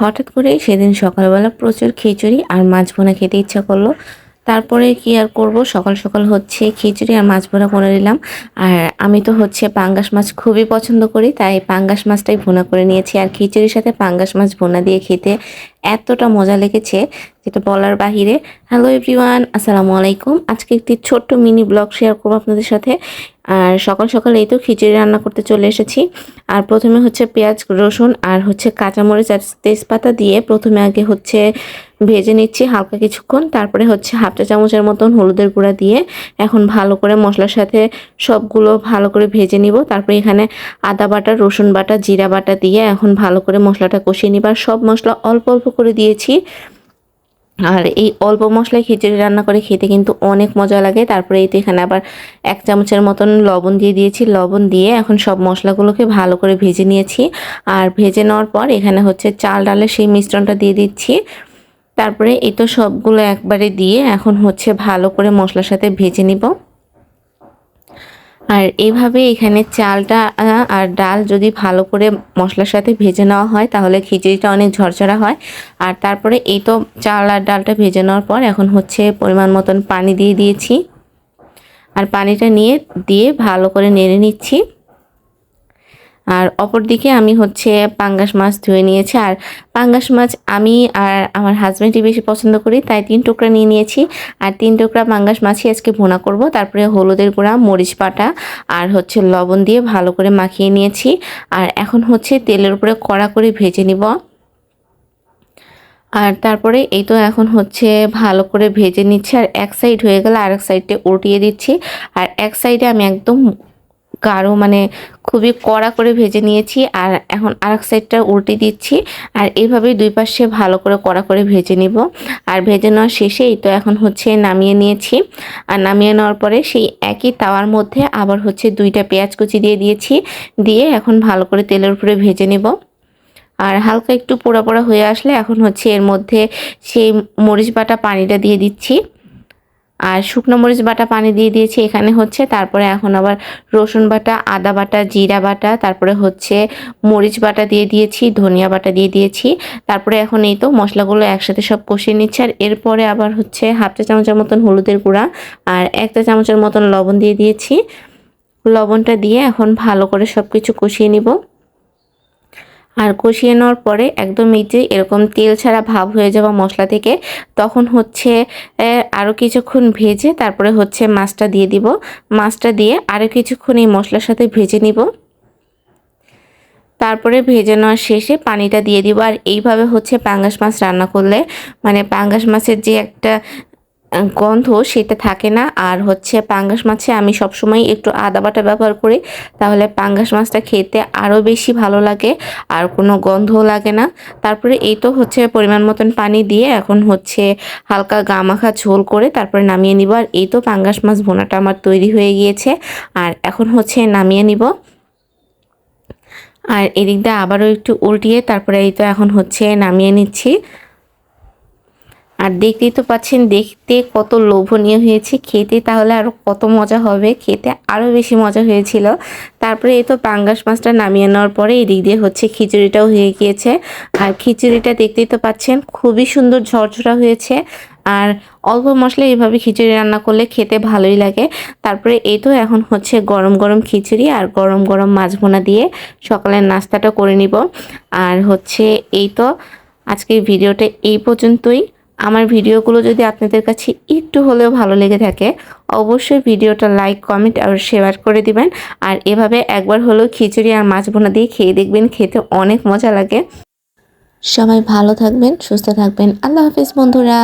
হঠাৎ করেই সেদিন সকালবেলা প্রচুর খিচুড়ি আর মাছ ভোনা খেতে ইচ্ছা করল। তারপরে কি আর করব? সকাল সকাল হচ্ছে খিচুড়ি আর মাছ ভোনা করে নিলাম। আর আমি তো হচ্ছে পাঙ্গাস মাছ খুবই পছন্দ করি, তাই পাঙ্গাস মাছটাই ভুনা করে নিয়েছি। আর খিচুড়ির সাথে পাঙ্গাস মাছ ভুনা দিয়ে খেতে এতটা মজা লেগেছে যেটা বলার বাহিরে। হ্যালো এভরিওয়ান আসসালামু আলাইকুম। আজকে একটি ছোট্ট মিনি ব্লগ শেয়ার করব আপনাদের সাথে। আর সকাল সকাল এই তো খিচুড়ি রান্না করতে চলে এসেছি। আর প্রথমে হচ্ছে পেঁয়াজ, রসুন আর হচ্ছে কাঁচামরিচ আর তেজপাতা দিয়ে প্রথমে আগে হচ্ছে ভেজে নিচ্ছি হালকা কিছুক্ষণ। তারপরে হচ্ছে হাফ চা চামচের মতন হলুদের গুঁড়া দিয়ে এখন ভালো করে মশলার সাথে সবগুলো ভালো করে ভেজে নিব। তারপরে এখানে আদা বাটা, রসুন বাটা, জিরা বাটা দিয়ে এখন ভালো করে মশলাটা কষিয়ে নিবার সব মশলা অল্প অল্প করে দিয়েছি। আর এই অল্প মশলায় খিচুড়ি রান্না করে খেতে কিন্তু অনেক মজা লাগে। তারপরে এই তো এখানে আবার এক চামচের মতন লবণ দিয়ে দিয়েছি। লবণ দিয়ে এখন সব মশলাগুলোকে ভালো করে ভেজে নিয়েছি। আর ভেজে নেওয়ার পর এখানে হচ্ছে চাল ডালের সেই মিশ্রণটা দিয়ে দিচ্ছি। তারপরে এই তো সবগুলো একবারে দিয়ে এখন হচ্ছে ভালো করে মশলার সাথে ভেজে নিব। আর এভাবে এখানে চালটা আর ডাল যদি ভালো করে মশলার সাথে ভেজে নেওয়া হয়, তাহলে খিচুড়িটা অনেক ঝরঝরা হয়। আর তারপরে এই তো চাল আর ডালটা ভেজে নেওয়ার পর এখন হচ্ছে পরিমাণ মতন পানি দিয়ে দিয়েছি। আর পানিটা নিয়ে, দিয়ে ভালো করে নেড়ে নিচ্ছি। আর অপর দিকে আমি হচ্ছে পাঙ্গাস মাছ ধুয়ে নিয়েছি। আর পাঙ্গাস মাছ আমি আর আমার হাজব্যান্ডই বেশি পছন্দ করি, তাই তিন টুকরা নিয়ে নিয়েছি। আর তিন টুকরা পাঙ্গাস মাছই আজকে ভোনা করব। তারপরে হলুদের গুঁড়া, মরিচ পাটা আর হচ্ছে লবণ দিয়ে ভালো করে মাখিয়ে নিয়েছি। আর এখন হচ্ছে তেলের উপরে কড়া করে ভেজে নিব। আর তারপরে এই তো এখন হচ্ছে ভালো করে ভেজে নিচ্ছি। আর এক সাইড হয়ে গেলে আরেক সাইডে উল্টিয়ে দিচ্ছি। আর এক সাইডে আমি একদম গাঢ় মানে খুবই কড়া করে ভেজে নিয়েছি আর এখন আরেক সাইডটা উল্টে দিচ্ছি আর এইভাবেই দুই পাশে ভালো করে কড়া করে ভেজে নিব। আর ভেজে নেওয়ার শেষেই তো এখন হচ্ছে নামিয়ে নিয়েছি। আর নামিয়ে নেওয়ার পরে সেই একই তাওয়ার মধ্যে আবার হচ্ছে দুইটা পেঁয়াজ কুচি দিয়ে দিয়েছি। দিয়ে এখন ভালো করে তেলের উপরে ভেজে নেব। আর হালকা একটু পোড়া পোড়া হয়ে আসলে এখন হচ্ছে এর মধ্যে সেই মরিচ বাটা পানিটা দিয়ে দিচ্ছি। আর শুকনো মরিচ বাটা পানি দিয়ে দিয়েছি এখানে হচ্ছে। তারপরে এখন আবার রসুন বাটা, আদা বাটা, জিরা বাটা, তারপরে হচ্ছে মরিচ বাটা দিয়ে দিয়েছি, ধনিয়া বাটা দিয়ে দিয়েছি। তারপরে এখন এই তো মশলাগুলো একসাথে সব কষিয়ে নিচ্ছে। আর এরপরে আবার হচ্ছে হাফ চা চামচের মতন হলুদের গুঁড়া আর একটা চামচের মতন লবণ দিয়ে দিয়েছি। লবণটা দিয়ে এখন ভালো করে সব কিছু কষিয়ে নিব। আর কষিয়ে নেওয়ার পরে একদম এই যে এরকম তেল ছাড়া ভাব হয়ে যাওয়া মশলা থেকে তখন হচ্ছে আরও কিছুক্ষণ ভেজে তারপরে হচ্ছে মাছটা দিয়ে দিব। মাছটা দিয়ে আরও কিছুক্ষণ এই মশলার সাথে ভেজে নিব। তারপরে ভেজে নেওয়ার শেষে পানিটা দিয়ে দিব। আর এইভাবে হচ্ছে পাঙ্গাস মাছ রান্না করলে মানে পাঙ্গাস মাছের যে একটা গন্ধ সেটা থাকে না। আর হচ্ছে পাঙ্গাস মাছে আমি সবসময় একটু আদা বাটা ব্যবহার করি, তাহলে পাঙ্গাস মাছটা খেতে আরও বেশি ভালো লাগে আর কোনো গন্ধও লাগে না। তারপরে এই তো হচ্ছে পরিমাণ মতন পানি দিয়ে এখন হচ্ছে হালকা গা মাখা ঝোল করে তারপরে নামিয়ে নিব। আর এই তো পাঙ্গাস মাছ ভোনাটা আমার তৈরি হয়ে গিয়েছে আর এখন হচ্ছে নামিয়ে নিব। আর এদিক দিয়ে আবারও একটু উল্টিয়ে তারপরে এই তো এখন হচ্ছে নামিয়ে নিচ্ছি। আর দেখতেই তো পাচ্ছেন, দেখতে কত লোভনীয় হয়েছে। খেতে তাহলে আরও কত মজা হবে? খেতে আরও বেশি মজা হয়েছিল। তারপরে এই তো পাঙ্গাস মাছটা নামিয়ে নেওয়ার পরে এদিক দিয়ে হচ্ছে খিচুড়িটাও হয়ে গিয়েছে। আর খিচুড়িটা দেখতেই তো পাচ্ছেন, খুবই সুন্দর ঝরঝরা হয়েছে। আর অল্প মশলা এইভাবে খিচুড়ি রান্না করলে খেতে ভালোই লাগে। তারপরে এই তো এখন হচ্ছে গরম গরম খিচুড়ি আর গরম গরম মাছ ভোনা দিয়ে সকালের নাস্তাটা করে নিব। আর হচ্ছে এই তো আজকের ভিডিওটা এই পর্যন্তই। আমার ভিডিওগুলো যদি আপনাদের কাছে একটু হলেও ভালো লেগে থাকে, অবশ্যই ভিডিওটা লাইক, কমেন্ট আর শেয়ার করে দিবেন। আর এভাবে একবার হলেও খিচুড়ি আর মাছ বোনা দিয়ে খেয়ে দেখবেন, খেতে অনেক মজা লাগে। সবাই ভালো থাকবেন, সুস্থ থাকবেন। আল্লাহ হাফিজ বন্ধুরা।